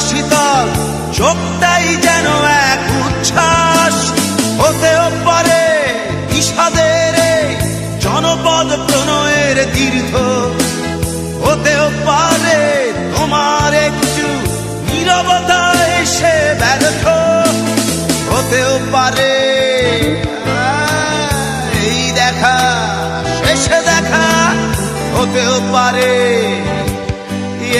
শীতল, চোখটাই যেন এক উচ্ছ্বাস। হতেও পারে বিষাদের জনপদ প্রণয়ের তীর্থ হতেও পারে তোমার একটু নীরবতা এসে ব্যর্থ। হতেও পারে, এই দেখা, শেষে দেখা। হতেও পারে